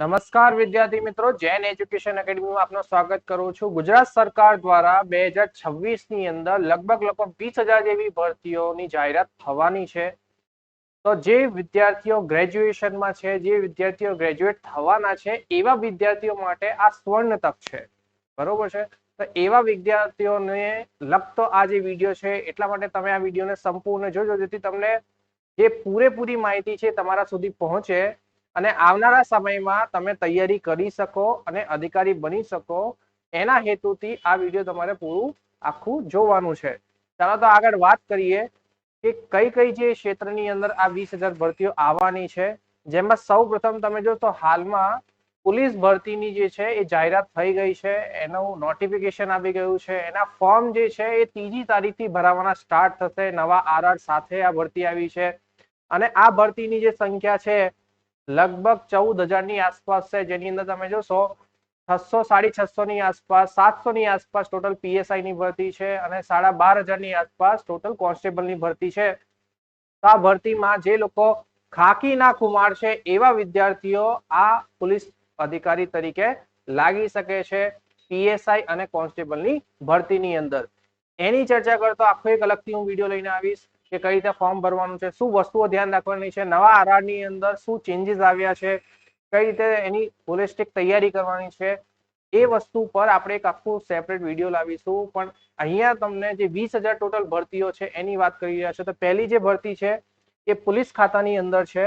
નમસ્કાર વિદ્યાર્થી મિત્રો, જૈન એજ્યુકેશન એકેડમીમાં આપનું સ્વાગત કરું છું. ગુજરાત સરકાર દ્વારા બે હજાર છવ્વીસની અંદર લગભગ લગભગ વીસ હજાર જેવી ભરતીઓની જાહેરાત થવાની છે. તો જે વિદ્યાર્થીઓ ગ્રેજ્યુએશનમાં છે, જે વિદ્યાર્થીઓ ગ્રેજ્યુએટ થવાના છે, એવા વિદ્યાર્થીઓ માટે આ સ્વર્ણ તક છે. બરોબર છે? તો એવા વિદ્યાર્થીઓને લગતો આ જે વીડિયો છે, એટલા માટે તમે આ વિડીયોને સંપૂર્ણ જોજો, જેથી તમને જે પૂરેપૂરી માહિતી છે તમારા સુધી પહોંચે. અને આવનારા સમયમાં તમે તૈયારી કરી શકો અને અધિકારી બની શકો. એના હેતુથી આ વીડિયો તમારે પૂરું આખું જોવાનું છે. ચાલો તો આગળ વાત કરીએ કે કઈ કઈ જે ક્ષેત્રની અંદર આ વીસ હજાર ભરતીઓ આવવાની છે. જેમાં સૌ તમે જો તો હાલમાં પોલીસ ભરતીની જે છે એ જાહેરાત થઈ ગઈ છે. એનું નોટિફિકેશન આવી ગયું છે. એના ફોર્મ જે છે એ ત્રીજી તારીખથી ભરાવાના સ્ટાર્ટ થશે. નવા આરઆર સાથે આ ભરતી આવી છે. અને આ ભરતીની જે સંખ્યા છે લગભગ ચૌદ હજારની આસપાસ છે. જેની અંદર તમે જોશો, છસો સાડી છસો ની આસપાસ સાતસો ની આસપાસ ટોટલ પીએસઆઈ ની ભરતી છે અને સાડા બાર હજારની આસપાસ ટોટલ કોન્સ્ટેબલની ભરતી છે. આ ભરતીમાં જે લોકો ખાકીના કુમાર છે એવા વિદ્યાર્થીઓ આ પોલીસ અધિકારી તરીકે લાગી શકે છે પીએસઆઈ અને કોન્સ્ટેબલની ભરતીની અંદર. એની ચર્ચા કરતો આખો એક અલગથી હું વીડિયો લઈને આવીશ. કે કઈ રીતે ફોર્મ ભરવાનું છે, શું વસ્તુઓ ધ્યાન રાખવાની છે, નવા આરઆરની અંદર શું ચેન્જીસ આવ્યા છે, કઈ રીતે એની હોલિસ્ટિક તૈયારી કરવાની છે, એ વસ્તુ પર આપણે એક આખું સેપરેટ વીડિયો લાવીશું. પણ અહીંયા તમને જે વીસ ટોટલ ભરતીઓ છે એની વાત કરી રહ્યા છે, તો પહેલી જે ભરતી છે એ પોલીસ ખાતાની અંદર છે.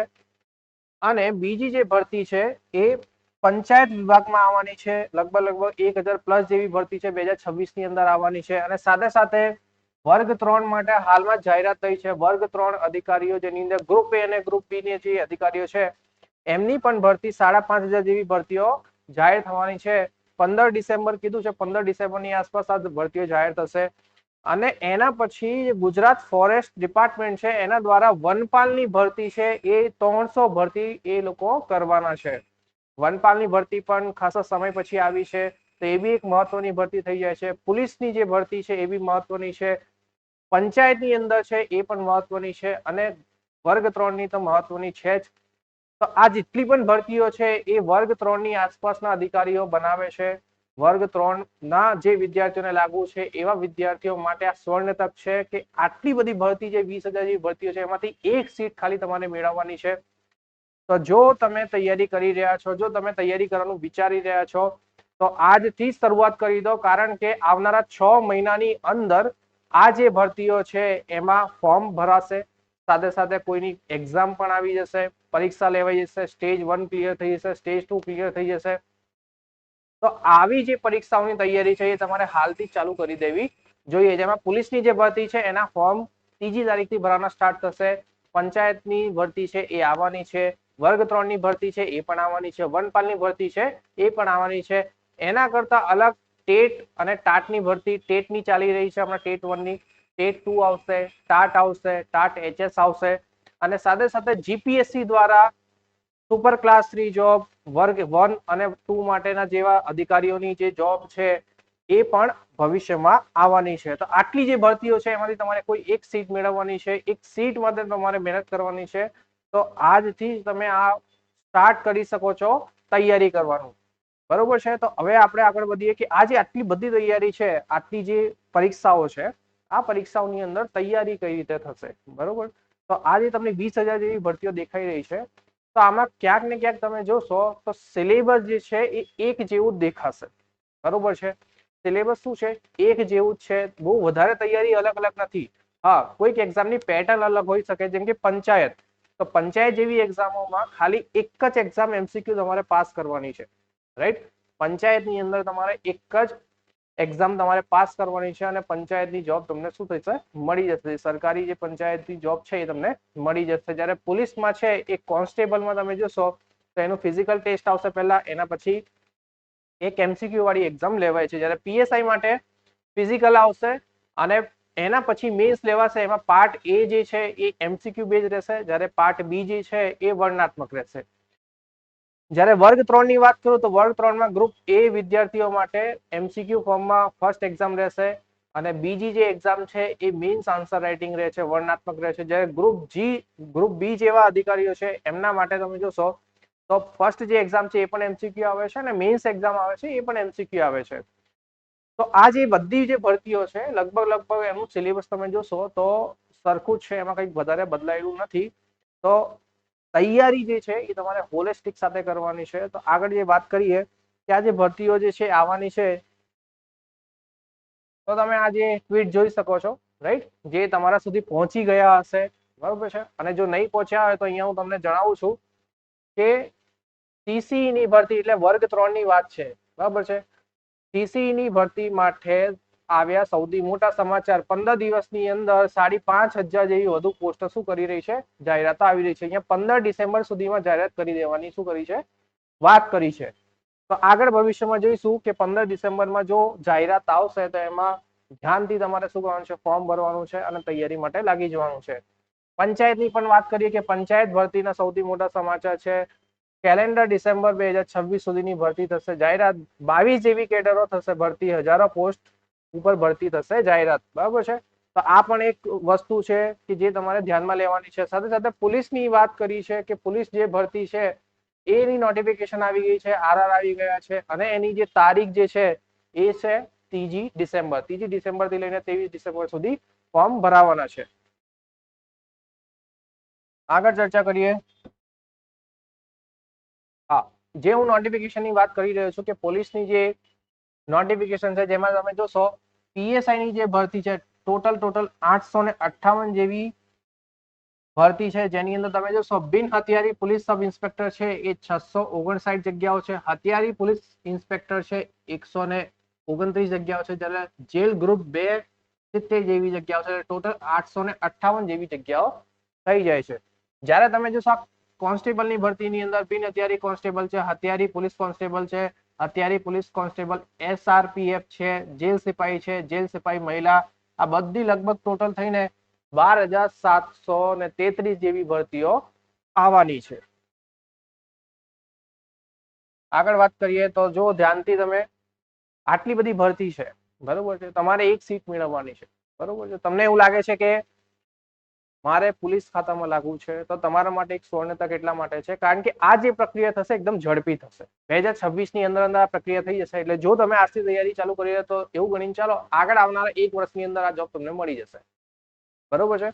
અને બીજી જે ભરતી છે એ પંચાયત વિભાગમાં આવવાની છે. લગભગ લગભગ એક પ્લસ જેવી ભરતી છે, બે ની અંદર આવવાની છે. અને સાથે સાથે વર્ગ ત્રણ માટે હાલમાં જાહેરાત થઈ છે. વર્ગ ત્રણ અધિકારીઓ જેની અંદર ગ્રુપ એ અને ગ્રુપ બી ની જે અધિકારીઓ છે, એમની પણ ભરતી સાડા પાંચ હજાર જેવી ભરતીઓ જાહેર થવાની છે. પંદર ડિસેમ્બર કીધું છે, પંદર ડિસેમ્બરની આસપાસ આ ભરતીઓ જાહેર થશે. અને એના પછી ગુજરાત ફોરેસ્ટ ડિપાર્ટમેન્ટ છે, એના દ્વારા વનપાલની ભરતી છે, એ ત્રણસો ભરતી એ લોકો કરવાના છે. વનપાલની ભરતી પણ ખાસા સમય પછી આવી છે. તો એ બી એક મહત્વની ભરતી થઈ જાય છે. પોલીસની જે ભરતી છે, એ બી મહત્વની છે. પંચાયતની અંદર છે, એ પણ મહત્વની છે અને વર્ગ ત્રણની તો મહત્વની છે જ. તો આ જેટલી પણ ભરતીઓ છે, એ વર્ગ ત્રણની આસપાસના અધિકારીઓ બનાવે છે. વર્ગ ત્રણ ના જે વિદ્યાર્થીઓને લાગુ છે, એવા વિદ્યાર્થીઓ માટે આ સ્વર્ણ તક છે કે આટલી બધી ભરતી જે વીસ હજાર જેવી ભરતીઓ છે, એમાંથી એક સીટ ખાલી તમારે મેળવવાની છે. તો જો તમે તૈયારી કરી રહ્યા છો, જો તમે તૈયારી કરવાનું વિચારી રહ્યા છો, તો આજથી શરૂઆત કરી દો, કારણ કે આવનારા છ મહિનાની અંદર આ જે ભરતીઓ છે, એમાં ફોર્મ ભરાશે, સાથે સાથે કોઈની એક્ઝામ પણ આવી જશે, પરીક્ષા લેવાઈ જશે સ્ટેજ વન ક્લિયર થઈ જશે સ્ટેજ ટુ ક્લિયર થઈ જશે. તો આવી જે પરીક્ષાઓની તૈયારી છે, એ તમારે હાલથી ચાલુ કરી દેવી જોઈએ. જેમાં પોલીસની જે ભરતી છે, એના ફોર્મ ત્રીજી તારીખથી ભરવાના સ્ટાર્ટ થશે. પંચાયતની ભરતી છે, એ આવવાની છે. વર્ગ ત્રણની ભરતી છે, એ પણ આવવાની છે. વનપાલની ભરતી છે, એ પણ આવવાની છે. એના કરતા અલગ ટેટ અને ટાટની ભરતી, ટેટની ચાલી રહી છે હમણાં ટેટ વનની, ટેટ ટુ આવશે, ટાટ આવશે, ટાટ એચએસ આવશે અને સાથે સાથે જીપીએસસી દ્વારા સુપર ક્લાસ થ્રી જોબ, વર્ગ વન અને ટુ માટેના જેવા અધિકારીઓની જે જોબ છે એ પણ ભવિષ્યમાં આવવાની છે. તો આટલી જે ભરતીઓ છે એમાંથી તમારે કોઈ એક સીટ મેળવવાની છે, એક સીટ માટે તમારે મહેનત કરવાની છે. તો આજથી તમે આ સ્ટાર્ટ કરી શકો છો તૈયારી કરવાનું. બરોબર છે? તો હવે આપણે આગળ વધીએ કે આ જે આટલી બધી તૈયારી છે, આટલી જે પરીક્ષાઓ છે, આ પરીક્ષાઓની અંદર તૈયારી કઈ રીતે થશે? બરોબર? તો આ જે તમને વીસ હજાર જેવી ભરતીઓ દેખાઈ રહી છે, તો આમાં ક્યાંક ને ક્યાંક તમે જોશો, તો સિલેબસ જે છે એ એક જેવું દેખાશે. બરોબર છે? સિલેબસ શું છે? એક જેવું જ છે. બહુ વધારે તૈયારી અલગ અલગ નથી. હા, કોઈક એક્ઝામની પેટર્ન અલગ હોઈ શકે, જેમ કે પંચાયત. તો પંચાયત જેવી એક્ઝામોમાં ખાલી એક જ એક્ઝામ એમસીક્યુ તમારે પાસ કરવાની છે. રાઈટ પંચાયતની અંદર તમારે એક જ એક્ઝામ તમારે પાસ કરવાની છે અને પંચાયતની જોબ તમને શું થશે? મળી જશે. સરકારી જે પંચાયતની જોબ છે એ તમને મળી જશે. જ્યારે પોલીસમાં છે એ કોન્સ્ટેબલમાં તમે જોશો, તો એનું ફિઝિકલ ટેસ્ટ આવશે પહેલા. એના પછી એક એમસીક્યુ વાળી એક્ઝામ લેવાય છે. જ્યારે પીએસઆઈ માટે ફિઝિકલ આવશે અને એના પછી મેન્સ લેવાશે. એમાં પાર્ટ એ જે છે એ એમસીક્યુ બેઝ રહેશે. જ્યારે પાર્ટ બી જે છે એ વર્ણનાત્મક રહેશે. જ્યારે વર્ગ ત્રણની વાત કરું તો વર્ગ ત્રણમાં ગ્રુપ એ વિદ્યાર્થીઓ માટે એમસીક્યુ ફોર્મમાં ફર્સ્ટ એક્ઝામ રહેશે અને બીજી જે એક્ઝામ છે એ મીન્સ આન્સર રાઇટિંગ રહે છે વર્ણનાત્મક રહે છે જ્યારે ગ્રુપ જી ગ્રુપ બી જેવા અધિકારીઓ છે, એમના માટે તમે જોશો તો ફર્સ્ટ જે એક્ઝામ છે એ પણ એમસીક્યુ આવે છે અને મેઇન્સ એક્ઝામ આવે છે એ પણ એમસીક્યુ આવે છે. તો આ જે બધી જે ભરતીઓ છે, લગભગ લગભગ એનું સિલેબસ તમે જોશો તો સરખું જ છે, એમાં કંઈક વધારે બદલાયેલું નથી. તો તૈયારી જે છે એ તમારે હોલિસ્ટિક સાથે કરવાની છે. તો આગળ જે વાત કરીએ, કે આ જે ભરતીઓ જે છે આવવાની છે, તો તમે આ જે ટ્વીટ જોઈ શકો છો રાઈટ જે તમારા સુધી પહોંચી ગયા હશે, બરોબર છે? અને જો નહીં પહોંચ્યા હોય તો અહીંયા હું તમને જણાવું છું કે TCE ની ભરતી એટલે વર્ગ ત્રણની વાત છે, બરાબર છે? TCE ની ભરતી માટે આવ્યા. સૌથી મોટા સમાચાર, પંદર દિવસની અંદર સાડી પાંચ હજાર જેવી વધુ પોસ્ટ શું કરી રહી છે? જાહેરાત આવી રહી છે. અહીંયા પંદર ડિસેમ્બર સુધીમાં જાહેરાત કરી દેવાની શું કરી છે? વાત કરી છે. તો આગળ ભવિષ્યમાં જોઈશું કે પંદર ડિસેમ્બરમાં જો જાહેરાત આવશે તો એમાં ધ્યાનથી તમારે શું કરવાનું છે? ફોર્મ ભરવાનું છે અને તૈયારી માટે લાગી જવાનું છે. પંચાયતની પણ વાત કરીએ કે પંચાયત ભરતીના સૌથી મોટા સમાચાર છે. કેલેન્ડર ડિસેમ્બર બે હજાર છવ્વીસ સુધીની ભરતી થશે. જાહેરાત બાવીસ જેવી કેડરો થશે. ભરતી હજારો પોસ્ટ ઉપર ભરતી થશે જાહેરાત, બરાબર છે? તો આ પણ એક વસ્તુ છે કે જે તમારે ધ્યાનમાં લેવાની છે. સાથે સાથે પોલીસની વાત કરી છે કે પોલીસ જે ભરતી છે, એની નોટિફિકેશન આવી ગઈ છે આરઆર આવી ગયા છે અને એની જે તારીખ જે છે, એ છે ત્રીજી ડિસેમ્બર. ત્રીજી ડિસેમ્બરથી લઈને ત્રેવીસ ડિસેમ્બર સુધી ફોર્મ ભરાવાના છે. આગળ ચર્ચા કરીએ. હા, જે હું નોટિફિકેશનની વાત કરી રહ્યો છું કે પોલીસની જે નોટિફિકેશન છે, જેમાં તમે જોશો પીએસઆઈ ની જે ભરતી છે ટોટલ ટોટલ આઠસો ને અઠ્ઠાવન જેવી ભરતી છે. જેની અંદર તમે જોશો, બિન હથિયારી પોલીસ સબ ઇન્સ્પેક્ટર છે, એ છસો ઓગણસાઠ જગ્યાઓ છે. હથિયારી પોલીસ ઇન્સ્પેક્ટર છે, એકસો ને ઓગણત્રીસ જગ્યાઓ છે. જ્યારે જેલ ગ્રુપ બે સિત્તેર જેવી જગ્યાઓ છે. ટોટલ આઠસો ને અઠ્ઠાવન જેવી જગ્યાઓ થઈ જાય છે. જ્યારે તમે જોશો કોન્સ્ટેબલની ભરતીની અંદર બિન હથિયારી કોન્સ્ટેબલ છે, હથિયારી પોલીસ કોન્સ્ટેબલ છે હથિયારી પોલીસ કોન્સ્ટેબલ એસઆરપીએફ છે, જેલ સિપાહી છે, જેલ સિપાહી મહિલા, આ બધી લગભગ ટોટલ થઈને બાર હજાર સાતસો ને તેત્રીસ જેવી ભરતીઓ આવવાની છે. આગળ વાત કરીએ તો જો ધ્યાનથી તમે આટલી બધી ભરતી છે, બરોબર છે, તમારે એક સીટ મેળવવાની છે, બરોબર છે. તમને એવું લાગે છે કે મારે પોલીસ ખાતામાં લાગવું છે, તો તમારા માટે એક સ્વર્ણતા એટલા માટે છે? કારણ કે આ જે પ્રક્રિયા થશે, એકદમ ઝડપી થશે. બે હજાર છવ્વીસની અંદર અંદર આ પ્રક્રિયા થઈ જશે, એટલે જો તમે આજથી તૈયારી ચાલુ કરી રહ્યા તો એવું ગણીને ચાલો, આગળ આવનારા એક વર્ષની અંદર આ જોબ તમને મળી જશે. બરોબર છે?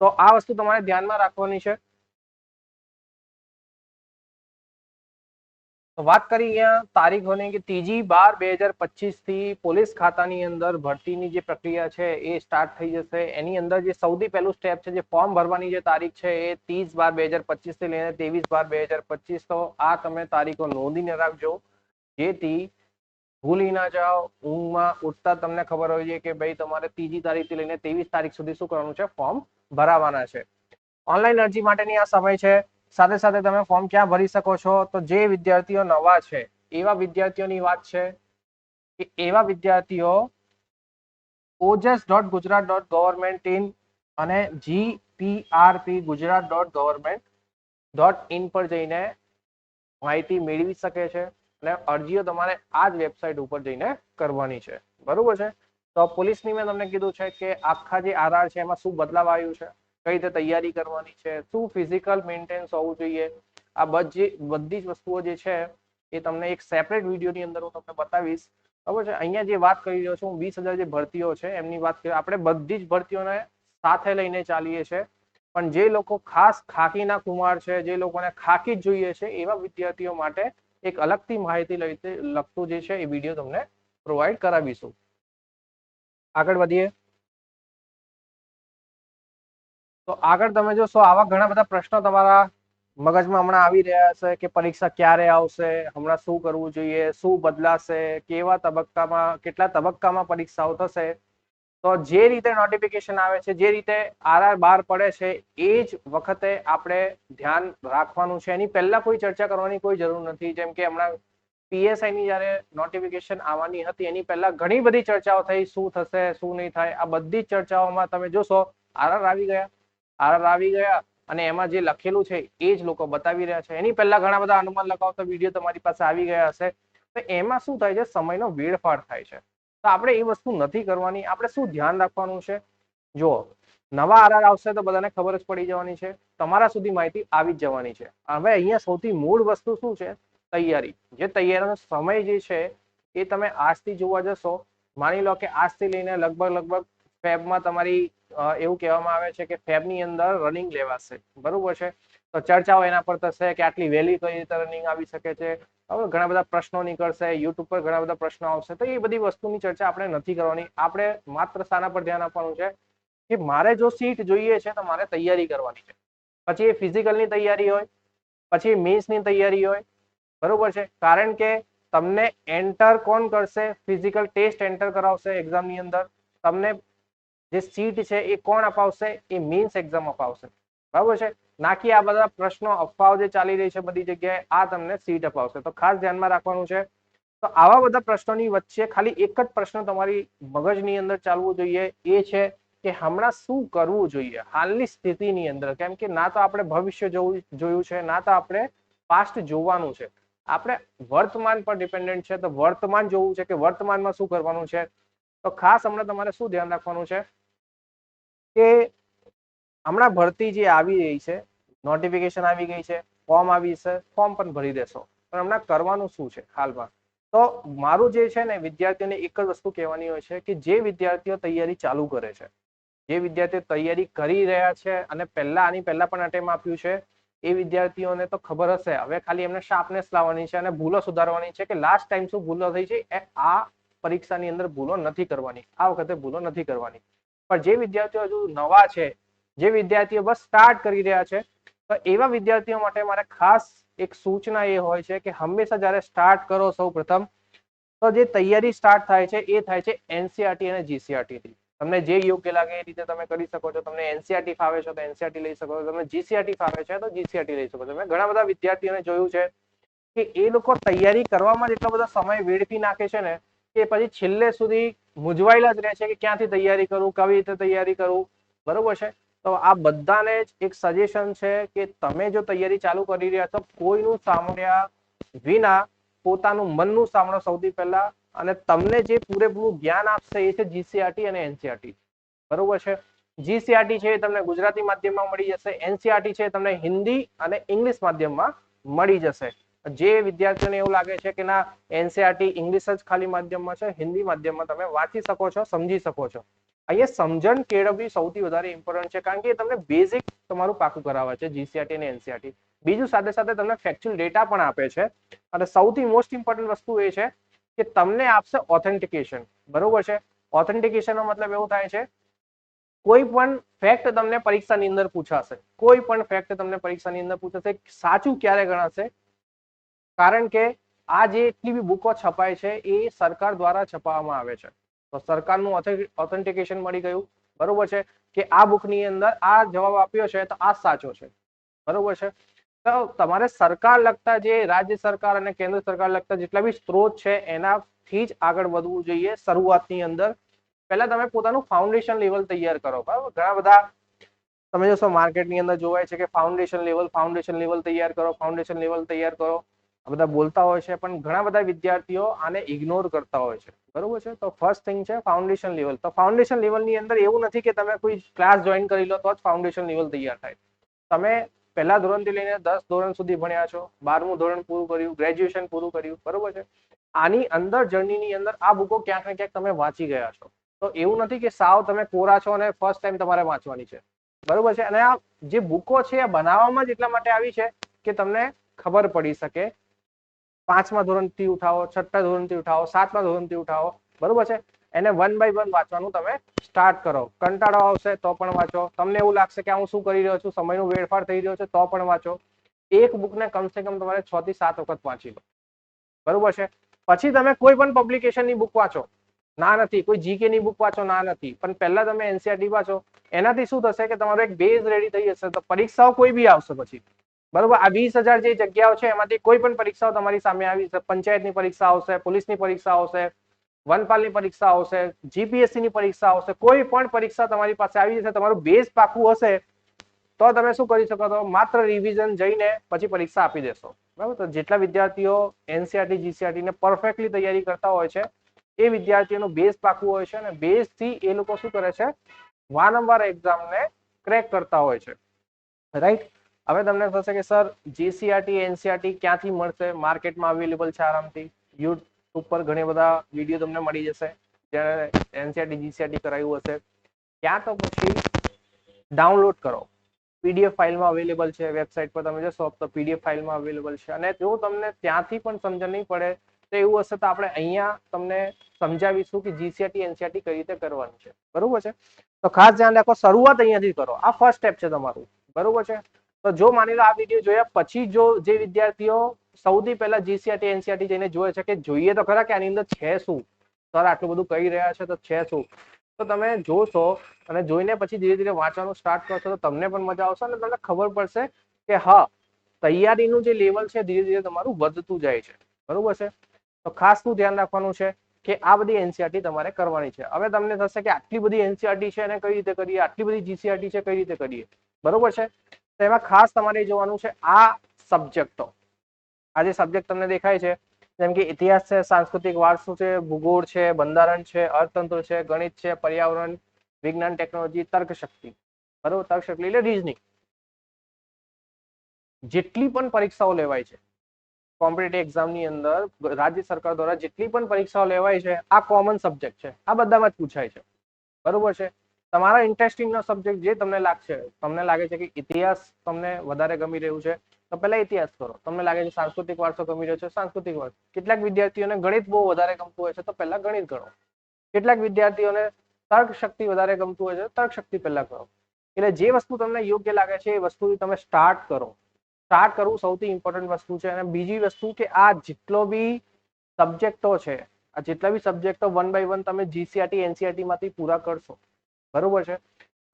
તો આ વસ્તુ તમારે ધ્યાનમાં રાખવાની છે. વાત કરી અહીંયા તારીખોની કે ત્રીજી બાર બે હજાર પચીસથી પોલીસ ખાતાની અંદર ભરતીની જે પ્રક્રિયા છે એ સ્ટાર્ટ થઈ જશે. એની અંદર જે સૌથી પહેલું સ્ટેપ છે, જે ફોર્મ ભરવાની જે તારીખ છે એ ત્રીસ બાર બે હજાર પચીસથી લઈને ત્રેવીસ બાર બે હજાર પચીસ તો આ તમે તારીખો નોંધીને રાખજો. જેથી ભૂલી ના જાઓ, ઊંઘમાં ઉઠતા તમને ખબર હોય છે કે ભાઈ તમારે ત્રીજી તારીખથી લઈને ત્રેવીસ તારીખ સુધી શું કરવાનું છે? ફોર્મ ભરાવાના છે. ઓનલાઈન અરજી માટેની આ સમય છે. સાથે સાથે તમે ફોર્મ ક્યાં ભરી શકો છો? તો જે વિદ્યાર્થીઓ નવા છે, એવા વિદ્યાર્થીઓની વાત છે કે એવા વિદ્યાર્થીઓ Ojas dot Gujarat dot government in અને GPRP Gujarat dot government dot in પર જઈને માહિતી મેળવી શકે છે અને અરજીઓ તમારે આ જ વેબસાઇટ ઉપર જઈને કરવાની છે. બરોબર છે? તો પોલીસની મેં તમને કીધું છે કે આખા જે આધાર છે એમાં શું બદલાવ આવ્યું છે? કઈ રીતે તૈયારી કરવાની છે, શું ફિઝિકલ મેન્ટેન્સ હોવું જોઈએ, આ બધી બધી જ વસ્તુઓ જે છે, એ તમને એક સેપરેટ વિડીયોની અંદર હું તમને બતાવીશ. બરાબર છે? અહીંયા જે વાત કરી રહ્યો છું હું વીસ હજાર જે ભરતીઓ છે, એમની વાત કરીએ આપણે બધી જ ભરતીઓને સાથે લઈને ચાલીએ છીએ. પણ જે લોકો ખાસ ખાકીના કુમાર છે, જે લોકોને ખાકી જ જોઈએ છે, એવા વિદ્યાર્થીઓ માટે એક અલગથી માહિતી લઈ, લગતું જે છે એ વીડિયો તમને પ્રોવાઈડ કરાવીશું. આગળ વધીએ. તો આગળ તમે જોશો, આવા ઘણા બધા પ્રશ્નો તમારા મગજમાં હમણાં આવી રહ્યા છે કે પરીક્ષા ક્યારે આવશે, હમણાં શું કરવું જોઈએ, શું બદલાશે, કેવા તબક્કામાં, કેટલા તબક્કામાં પરીક્ષાઓ થશે. તો જે રીતે નોટિફિકેશન આવે છે, જે રીતે આરઆર બહાર પડે છે, એ જ વખતે આપણે ધ્યાન રાખવાનું છે. એની પહેલા કોઈ ચર્ચા કરવાની કોઈ જરૂર નથી. જેમ કે હમણાં પીએસઆઈ ની જયારે નોટિફિકેશન આવવાની હતી, એની પહેલા ઘણી બધી ચર્ચાઓ થઈ, શું થશે, શું નહીં થાય, આ બધી ચર્ચાઓમાં તમે જોશો, આરઆર આવી ગયા. આરઆર આવી ગયા અને એમાં જે લખેલું છે એ જ લોકો બતાવી રહ્યા છે. એની પહેલા ઘણા બધા અનુમાન લગાવતા વીડિયો તમારી પાસે આવી ગયા હશે. તો એમાં શું થાય છે? સમયનો વેડફાટ થાય છે. તો આપણે એ વસ્તુ નથી કરવાની. આપણે શું ધ્યાન રાખવાનું છે? જો, નવા આરઆર આવશે તો બધાને ખબર જ પડી જવાની છે. તમારા સુધી માહિતી આવી જ જવાની છે. હવે અહીંયા સૌથી મૂળ વસ્તુ શું છે? તૈયારી. જે તૈયારીનો સમય જે છે એ તમે આજથી જોવા જશો. માની લો કે આજથી લઈને લગભગ લગભગ ફેબમાં તમારી એવું કહેવામાં આવે છે કે ફેબની અંદર રનિંગ લેવાશે. બરોબર છે? તો ચર્ચાઓ એના પર થશે કે આટલી વહેલી કઈ રીતે રનિંગ આવી શકે છે. હવે ઘણા બધા પ્રશ્નો નીકળશે યુટ્યુબ પર ઘણા બધા પ્રશ્નો આવશે. તો એ બધી વસ્તુની ચર્ચા આપણે નથી કરવાની. આપણે માત્ર સાના પર ધ્યાન આપવાનું છે કે મારે જો સીટ જોઈએ છે તો મારે તૈયારી કરવાની છે. પછી એ ફિઝિકલની તૈયારી હોય, પછી મેન્સની તૈયારી હોય. બરોબર છે? કારણ કે તમને એન્ટર કોણ કરશે? ફિઝિકલ ટેસ્ટ એન્ટર કરાવશે એક્ઝામની અંદર. તમને જે સીટ છે એ કોણ અપાવશે? એ મીન્સ એક્ઝામ અપાવશે. બરાબર છે? ના કે આ બધા પ્રશ્નો, અફવાઓ જે ચાલી રહી છે બધી જગ્યાએ, આ તમને સીટ અપાવશે. તો ખાસ ધ્યાનમાં રાખવાનું છે. તો આવા બધા પ્રશ્નોની વચ્ચે ખાલી એક જ પ્રશ્ન તમારી મગજની અંદર ચાલવું જોઈએ. એ છે કે હમણાં શું કરવું જોઈએ? હાલની સ્થિતિની અંદર. કેમ કે ના તો આપણે ભવિષ્ય જોવું, જોયું છે, ના તો આપણે પાસ્ટ જોવાનું છે. આપણે વર્તમાન પર ડિપેન્ડન્ટ છે. તો વર્તમાન જોવું છે કે વર્તમાનમાં શું કરવાનું છે? તો ખાસ હમણાં તમારે શું ધ્યાન રાખવાનું છે? કે હમણાં ભરતી જે આવી રહી છે નોટિફિકેશન આવી ગઈ છે ફોર્મ આવી છે ફોર્મ પણ ભરી દેશો. પણ હમણાં કરવાનું શું છે હાલમાં? તો મારું જે છે ને, વિદ્યાર્થીઓને એક જ વસ્તુ કહેવાની હોય છે કે જે વિદ્યાર્થીઓ તૈયારી ચાલુ કરે છે, જે વિદ્યાર્થીઓ તૈયારી કરી રહ્યા છે અને પહેલા આની પહેલા પણ અટેમ આપ્યું છે, એ વિદ્યાર્થીઓને તો ખબર હશે. હવે ખાલી એમને શાર્પનેસ લાવવાની છે અને ભૂલો સુધારવાની છે કે લાસ્ટ ટાઈમ શું ભૂલો થઈ છે એ આ પરીક્ષાની અંદર ભૂલો નથી કરવાની. આ વખતે ભૂલો નથી કરવાની. પણ જે વિદ્યાર્થીઓ હજુ નવા છે, જે વિદ્યાર્થીઓ બસ સ્ટાર્ટ કરી રહ્યા છે, તો એવા વિદ્યાર્થીઓ માટે મારે ખાસ એક સૂચના એ હોય છે કે હંમેશા જ્યારે સ્ટાર્ટ કરો સૌ તો જે તૈયારી સ્ટાર્ટ થાય છે એ થાય છે એનસીઆરટી અને જીસીઆરટી થી. તમને જે યોગ્ય લાગે એ રીતે તમે કરી શકો છો. તમને એનસીઆરટી ફાવે છે તો એનસીઆરટી લઈ શકો છો. તમને જીસીઆરટી ફાવે છે તો જીસીઆરટી લઈ શકો છો. મેં ઘણા બધા વિદ્યાર્થીઓને જોયું છે કે એ લોકો તૈયારી કરવામાં જ એટલો બધો સમય વેડફી નાખે છે ને કે પછી છેલ્લે સુધી મૂંઝવાયેલા જ રહે છે કે ક્યાંથી તૈયારી કરું, કેવી રીતે તૈયારી કરું, બરોબર છે? તો આ બધાને જ એક સજેશન છે કે તમે જો તૈયારી ચાલુ કરી રહ્યા છો, કોઈનું સાંભળ્યા વિના પોતાનું મનનું સાંભળો સૌથી પહેલા અને તમને જે પૂરેપૂરું જ્ઞાન આપશે એ છે જીસીઆરટી અને એનસીઆરટી બરોબર છે? જીસીઆરટી છે એ તમને ગુજરાતી માધ્યમમાં મળી જશે એનસીઆરટી છે તમને હિન્દી અને ઇંગ્લિશ માધ્યમમાં મળી જશે. જે વિદ્યાર્થીઓને એવું લાગે છે કે ના એનસીઆરટી ઇંગ્લિશ જ ખાલી માધ્યમમાં છે, હિન્દી માધ્યમમાં તમે વાંચી શકો છો, સમજી શકો છો. અહીંયા સમજણ કેળવવી સૌથી વધારે ઇમ્પોર્ટન્ટ છે, કારણ કે એ તમને બેઝિક તમારું પાકું કરાવે છે જીસીઆરટી અને એનસીઆરટી બીજું સાથે સાથે તમને ફેક્ચ્યુઅલ ડેટા પણ આપે છે. અને સૌથી મોસ્ટ ઇમ્પોર્ટન્ટ વસ્તુ એ છે કે તમને આપશે ઓથેન્ટિકેશન બરોબર છે? ઓથેન્ટિકેશનનો મતલબ એવું થાય છે, કોઈ પણ ફેક્ટ તમને પરીક્ષાની અંદર પૂછાશે. કોઈ પણ ફેક્ટ તમને પરીક્ષાની અંદર પૂછાશે, સાચું ક્યારે ગણાશે? કારણ કે આ જે એટલી બી બુકો છપાય છે, એ સરકાર દ્વારા છપાવવામાં આવે છે. તો સરકારનું ઓથેન્ટિકેશન મળી ગયું. બરોબર છે? કે આ બુકની અંદર આ જવાબ આપ્યો છે, તો આ સાચો છે. બરોબર છે? તો તમારે સરકાર લગતા જે રાજ્ય સરકાર અને કેન્દ્ર સરકાર લગતા જેટલા બી સ્ત્રોત છે, એનાથી જ આગળ વધવું જોઈએ શરૂઆતની અંદર. પહેલા તમે પોતાનું ફાઉન્ડેશન લેવલ તૈયાર કરો. બરાબર? ઘણા બધા તમે જોશો માર્કેટની અંદર જોવાય છે કે ફાઉન્ડેશન લેવલ ફાઉન્ડેશન લેવલ તૈયાર કરો ફાઉન્ડેશન લેવલ તૈયાર કરો. આ બધા બોલતા હોય છે, પણ ઘણા બધા વિદ્યાર્થીઓ આને ઇગ્નોર કરતા હોય છે. બરોબર છે? તો ફર્સ્ટ થિંગ છે ફાઉન્ડેશન લેવલ તો ફાઉન્ડેશન લેવલની અંદર એવું નથી કે તમે કોઈ ક્લાસ જોઈન કરી લો તો જ ફાઉન્ડેશન લેવલ તૈયાર થાય. તમે પહેલા ધોરણથી લઈને દસ ધોરણ સુધી ભણ્યા છો, બારમું ધોરણ પૂરું કર્યું ગ્રેજ્યુએશન પૂરું કર્યું, બરોબર છે? આની અંદર જર્નીની અંદર આ બુકો ક્યાંક ને ક્યાંક તમે વાંચી ગયા છો. તો એવું નથી કે સાવ તમે કોરા છો અને ફર્સ્ટ ટાઈમ તમારે વાંચવાની છે. બરોબર છે? અને આ જે બુકો છે, એ બનાવવામાં જ એટલા માટે આવી છે કે તમને ખબર પડી શકે પાંચમા ધોરણથી ઉઠાવો, છઠ્ઠા ધોરણથી ઉઠાવો, સાતમા ધોરણથી ઉઠાવો, બરોબર છે? એને વન બાય વન વાંચવાનું તમે સ્ટાર્ટ કરો. કંટાળો આવશે તો પણ વાંચો. તમને એવું લાગશે કે હું શું કરી રહ્યો છું? સમયનો વેડફાર થઈ રહ્યો છે તો પણ વાંચો. એક બુકને કમસે કમ તમારે છ થી સાત વખત વાંચી લો. બરોબર છે? પછી તમે કોઈ પણ પબ્લિકેશનની બુક વાંચો. ના નથી. કોઈ જીકે ની બુક વાંચો, ના નથી. પણ પહેલા તમે એનસીઆરટી વાંચો. એનાથી શું થશે કે તમારો એક બેઝ રેડી થઈ જશે. તો પરીક્ષાઓ કોઈ બી આવશે પછી. બરોબર, આ વીસ હજાર જે જગ્યાઓ છે, એમાંથી કોઈ પણ પરીક્ષાઓ તમારી સામે આવી પંચાયતની પરીક્ષા આવશે, પોલીસની પરીક્ષા આવશે, વનપાલની પરીક્ષા આવશે જીપીએસસી ની પરીક્ષા આવશે, કોઈ પણ પરીક્ષા તમારી પાસે આવી જશે, તમારું બેઝ પાકું હશે, તો તમે શું કરી શકો તો માત્ર રિવિઝન જઈને પછી પરીક્ષા આપી દેશો. બરાબર? તો જેટલા વિદ્યાર્થીઓ એનસીઆરટી જીસીઆરટી ને પરફેક્ટલી તૈયારી કરતા હોય છે, એ વિદ્યાર્થીઓનું બેઝ પાકું હોય છે અને બેઝથી એ લોકો શું કરે છે? વારંવાર એક્ઝામને ક્રેક કરતા હોય છે. રાઈટ હવે તમને થશે કે સર જીસીઆરટી એનસીઆરટી ક્યાંથી મળશે? માર્કેટમાં અવેલેબલ છે આરામથી. યુટ્યુબ પર ઘણી બધા વીડિયો તમને મળી જશે. જ્યારે એનસીઆરટી જીસીઆરટી કરાયું હશે. ક્યાં તો પછી ડાઉનલોડ કરો. પીડીએફ ફાઇલમાં અવેલેબલ છે. વેબસાઇટ પર તમે જશો, તો પીડીએફ ફાઇલમાં અવેલેબલ છે. અને જો તમને ત્યાંથી પણ સમજણ નહીં પડે, તો એવું હશે તો આપણે અહીંયા તમને સમજાવીશું કે જીસીઆરટી એનસીઆરટી કઈ રીતે કરવાનું છે. બરોબર છે? તો ખાસ ધ્યાન રાખો, શરૂઆત અહીંયાથી કરો. આ ફર્સ્ટ સ્ટેપ છે તમારું. બરોબર છે? તો જો માની લો આ વીડિયો જોયા પછી જો જે વિદ્યાર્થીઓ સૌથી પહેલા જીસીઆરટી એનસીઆરટી જઈને જોયે છે કે જોઈએ તો ખરા કે આની અંદર છે શું? સર, આટલું બધું કહી રહ્યા છે તો છે શું? તો તમે જોશો અને જોઈને પછી ધીરે ધીરે વાંચવાનું સ્ટાર્ટ કરશો તો તમને પણ મજા આવશે અને તમને ખબર પડશે કે હા, તૈયારીનું જે લેવલ છે ધીરે ધીરે તમારું વધતું જાય છે. બરોબર છે? તો ખાસ શું ધ્યાન રાખવાનું છે કે આ બધી એનસીઆરટી તમારે કરવાની છે. હવે તમને થશે કે આટલી બધી એનસીઆરટી છે અને કઈ રીતે કરીએ? આટલી બધી જીસીઆરટી છે કઈ રીતે કરીએ? બરોબર છે? તો એમાં ખાસ તમારે જોવાનું છે આ સબ્જેક્ટો. આ જે સબ્જેક્ટ તમને દેખાય છે, જેમ કે ઇતિહાસ છે, સાંસ્કૃતિક વારસો છે, ભૂગોળ છે, બંધારણ છે, અર્થતંત્ર છે, ગણિત છે, પર્યાવરણ, વિજ્ઞાન, ટેકનોલોજી, તર્કશક્તિ. બરોબર? તર્કશક્તિ એટલે રીઝનિંગ જેટલી પણ પરીક્ષાઓ લેવાય છે, કોમ્પિટેટિવ એક્ઝામની અંદર, રાજ્ય સરકાર દ્વારા જેટલી પણ પરીક્ષાઓ લેવાય છે, આ કોમન સબ્જેક્ટ છે. આ બધામાં જ પૂછાય છે. બરોબર છે? તમારા ઇન્ટરેસ્ટિંગ નો સબ્જેક્ટ જે તમને લાગશે, તમને લાગે છે કે ઇતિહાસ તમને વધારે ગમી રહ્યું છે, તો પહેલા ઇતિહાસ કરો. તમને લાગે છે સાંસ્કૃતિક વારસો ગમી રહ્યો છે, સાંસ્કૃતિક વારસો. કેટલાક વિદ્યાર્થીઓને ગણિત બહુ વધારે ગમતું હોય છે, તો પહેલા ગણિત ગણો કેટલાક વિદ્યાર્થીઓને તર્ક શક્તિ વધારે ગમતું હોય છે તર્ક શક્તિ પહેલા કરો. એટલે જે વસ્તુ તમને યોગ્ય લાગે છે, એ વસ્તુથી તમે સ્ટાર્ટ કરો. સ્ટાર્ટ કરવું સૌથી ઇમ્પોર્ટન્ટ વસ્તુ છે, અને બીજી વસ્તુ કે આ જેટલો બી સબ્જેક્ટો છે, આ જેટલા બી સબ્જેક્ટો વન બાય વન તમે જીસીઆરટી એનસીઆરટી માંથી પૂરા કરશો બરોબર છે?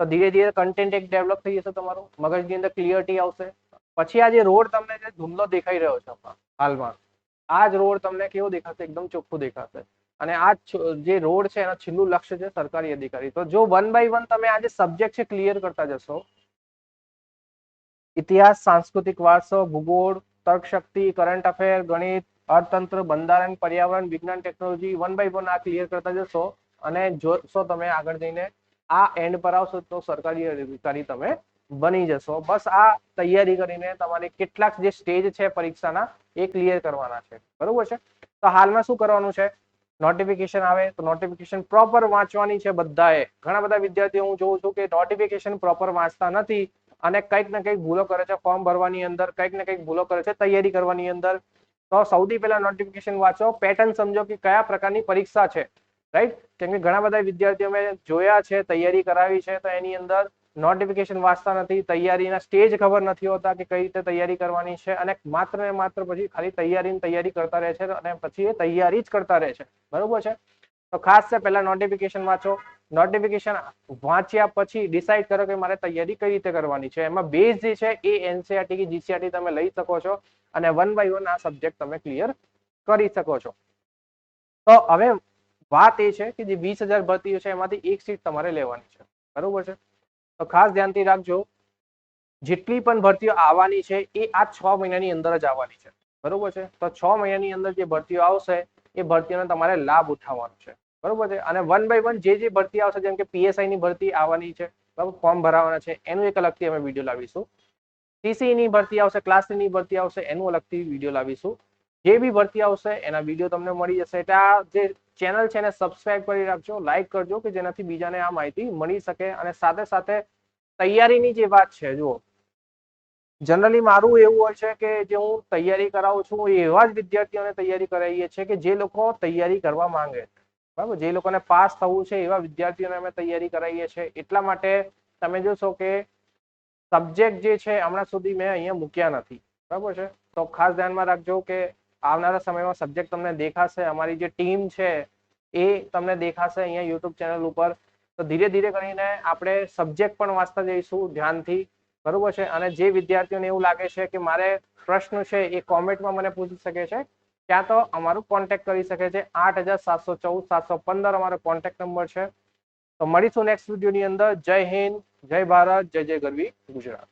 તો ધીરે ધીરે કન્ટેન્ટ એક ડેવલપ થઈ જશે તમારું, મગજની અંદર ક્લિયરિટી આવશે. પછી આ જે રોડ તમને જે ધૂમલો દેખાઈ રહ્યો છે હાલમાં, આ જ રોડ તમને કેવો દેખાશે? એકદમ ચોખ્ખું દેખાશે. અને આ જે રોડ છે એના છેલ્લું લક્ષ્ય છે સરકારી અધિકારી. તો જો વન બાય વન તમે આ જે સબ્જેક્ટ છે ક્લિયર કરતા જશો, ઇતિહાસ, સાંસ્કૃતિક વારસો, ભૂગોળ, તર્કશક્તિ કરંટ અફેર ગણિત, અર્થતંત્ર, બંધારણ, પર્યાવરણ, વિજ્ઞાન ટેકનોલોજી વન બાય વન આ ક્લિયર કરતા જશો અને જોશો તમે આગળ જઈને આ એન્ડ પર આવશો તો સરકારી અધિકારી તમે બની જશો. બસ આ તૈયારી કરીને તમારે કેટલાક જે સ્ટેજ છે પરીક્ષાના, એ ક્લિયર કરવાના છે. બરોબર છે? તો હાલમાં શું કરવાનું છે? નોટિફિકેશન આવે તો નોટિફિકેશન પ્રોપર વાંચવાની છે બધાએ. ઘણા બધા વિદ્યાર્થીઓ હું જોઉં છું કે નોટિફિકેશન પ્રોપર વાંચતા નથી અને કંઈક ને કંઈક ભૂલો કરે છે ફોર્મ ભરવાની અંદર, કંઈક ને કંઈક ભૂલો કરે છે, તૈયારી કરવાની અંદર. તો સૌથી પહેલા નોટિફિકેશન વાંચો. પેટર્ન સમજો કે કયા પ્રકારની પરીક્ષા છે. રાઈટ કેમ કે ઘણા બધા વિદ્યાર્થીઓ મેં જોયા છે, તૈયારી કરાવી છે, તો એની અંદર નોટિફિકેશન વાંચતા નથી, તૈયારીના સ્ટેજ ખબર નથી હોતા કે કઈ રીતે તૈયારી કરવાની છે અને માત્ર ને માત્ર પછી ખાલી તૈયારીની તૈયારી કરતા રહે છે અને પછી એ તૈયારી જ કરતા રહે છે. બરોબર છે? તો ખાસ છે, પહેલા નોટિફિકેશન વાંચો. નોટિફિકેશન વાંચ્યા પછી ડિસાઈડ કરો કે મારે તૈયારી કઈ રીતે કરવાની છે. એમાં બેઝ જે છે એ એનસીઆરટી કે જીસીઆરટી તમે લઈ શકો છો અને વન બાય વન આ સબ્જેક્ટ તમે ક્લિયર કરી શકો છો. તો હવે વાત એ છે કે જે વીસ હજાર ભરતીઓ છે, એમાંથી એક સીટ તમારે લેવાની છે. બરોબર છે? તો ખાસ ધ્યાનથી રાખજો, જેટલી પણ ભરતીઓ આવવાની છે, એ આ છ મહિનાની અંદર જ આવવાની છે. બરોબર છે? તો છ મહિનાની અંદર જે ભરતીઓ આવશે, એ ભરતીઓનો તમારે લાભ ઉઠાવવાનો છે. બરોબર છે? અને વન બાય વન જે જે ભરતી આવશે, જેમ કે પીએસઆઈ ની ભરતી આવવાની છે, બરાબર? ફોર્મ ભરાવાના છે, એનું એક અલગથી અમે વીડિયો લાવીશું. ટીસી ની ભરતી આવશે ક્લાસની ભરતી આવશે, એનું અલગથી વીડિયો લાવીશું. જે બી ભરતી આવશે, એના વીડિયો તમને મળી જશે. એટલે આ જે ચેનલ છે એને સબસ્ક્રાઇબ કરી રાખજો લાઈક કરજો કે જેનાથી બીજાને આ માહિતી મળી શકે અને સાથે સાથે તૈયારીની જે વાત છે, જુઓ. જનરલી મારું એવું હોય છે કે જે હું તૈયારી કરાવું છું એવા જ વિદ્યાર્થીઓને તૈયારી કરાવીએ છીએ કે જે લોકો તૈયારી કરવા માંગે. બરાબર? જે લોકોને પાસ થવું છે એવા વિદ્યાર્થીઓને અમે તૈયારી કરાવીએ છીએ. એટલા માટે તમે જોશો કે સબ્જેક્ટ જે છે હમણાં સુધી મેં અહીંયા મૂક્યા નથી. બરાબર છે? તો ખાસ ધ્યાનમાં રાખજો કે આવનારા સમયમાં સબ્જેક્ટ તમને દેખાશે, અમારી જે ટીમ છે, એ તમને દેખાશે અહીંયા યુટ્યુબ ચેનલ ઉપર. તો ધીરે ધીરે કરીને આપણે સબ્જેક્ટ પણ વાંચતા જઈશું ધ્યાનથી, બરોબર છે? અને જે વિદ્યાર્થીઓને એવું લાગે છે કે મારે પ્રશ્ન છે એ કોમેન્ટમાં મને પૂછી શકે છે, ત્યાં તો અમારું કોન્ટેક્ટ કરી શકે છે. આઠ હજાર સાતસો ચૌદ, સાતસો પંદર અમારો કોન્ટેક્ટ નંબર છે. તો મળીશું નેક્સ્ટ વિડીયોની અંદર. જય હિન્દ, જય ભારત, જય જય ગરવી ગુજરાત.